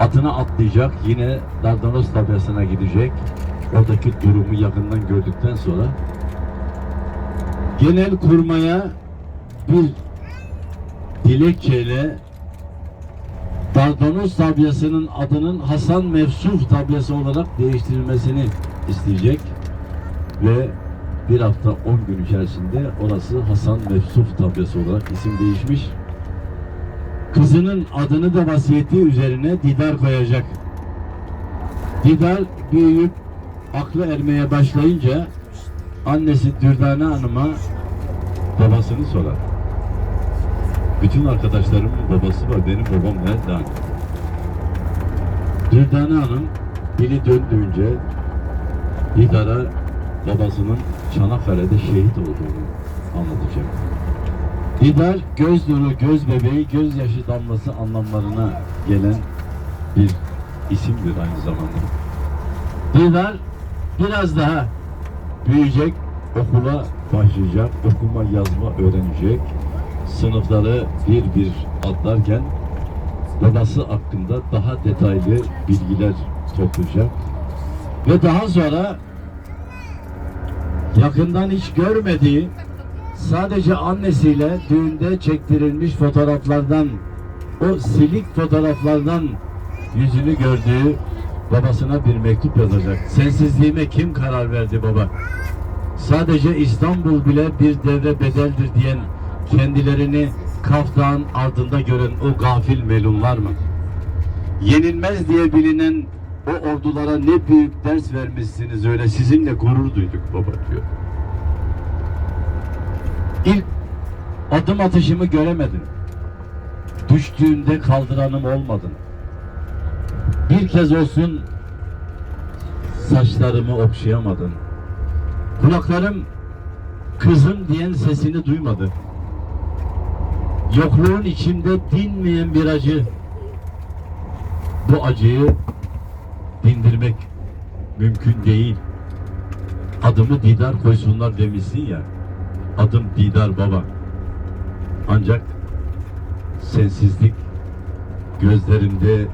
Atına atlayacak. Yine Dardanos tabyasına gidecek. Oradaki durumu yakından gördükten sonra genel kurmaya bir dilekçeyle Dardanos tabyasının adının Hasan Mefsuf tabyası olarak değiştirilmesini isteyecek ve bir hafta 10 gün içerisinde orası Hasan Mefsuf tabyası olarak isim değişmiş. Kızının adını da vasiyeti üzerine Didar koyacak. Didar büyüyüp aklı ermeye başlayınca annesi Dürdane Hanım'a babasını sorar. Bütün arkadaşlarımın babası var. Benim babam nerede? Dürdane Hanım dili döndüğünce Didar'a babasının Çanakkale'de şehit olduğunu anlatacak. Didar göz nuru, göz bebeği, gözyaşı damlası anlamlarına gelen bir isimdir aynı zamanda. Didar biraz daha büyüyecek, okula başlayacak, okuma yazma öğrenecek, sınıfları bir bir atlarken babası hakkında daha detaylı bilgiler toplayacak ve daha sonra yakından hiç görmediği sadece annesiyle düğünde çektirilmiş fotoğraflardan o silik fotoğraflardan yüzünü gördüğü babasına bir mektup yazacak. Sensizliğime kim karar verdi baba? Sadece İstanbul bile bir devre bedeldir diyen kendilerini Kafdağ'ın ardında gören o gafil melunlar mı? Yenilmez diye bilinen o ordulara ne büyük ders vermişsiniz öyle sizinle gurur duyduk baba diyor. İlk adım atışımı göremedin. Düştüğümde kaldıranım olmadın. Bir kez olsun saçlarımı okşayamadın. Kulaklarım kızım diyen sesini duymadı. Yokluğun içimde dinmeyen bir acı. Bu acıyı dindirmek mümkün değil. Adımı Didar koysunlar demişsin ya. Adım Didar Baba. Ancak sensizlik gözlerimde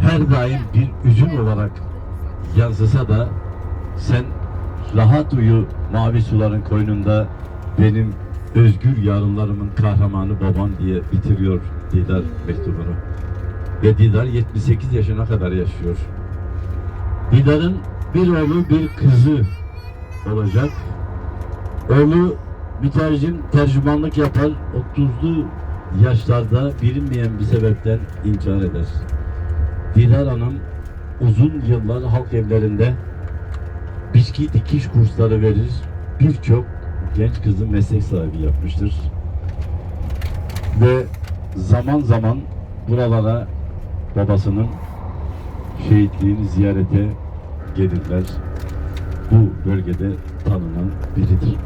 her daim bir üzüm olarak yansısa da sen rahat uyu mavi suların koynunda benim özgür yarınlarımın kahramanı babam diye bitiriyor Didar mektubunu. Ve Didar 78 yaşına kadar yaşıyor. Didar'ın bir oğlu bir kızı olacak. Oğlu mütercim tercümanlık yapar. 30'lu yaşlarda bilinmeyen bir sebepten intihar eder. Didar Hanım uzun yıllar halk evlerinde biçki dikiş kursları verir. Birçok genç kızı meslek sahibi yapmıştır. Ve zaman zaman buralara babasının şehitliğini ziyarete gelirler. Bu bölgede tanınan biridir.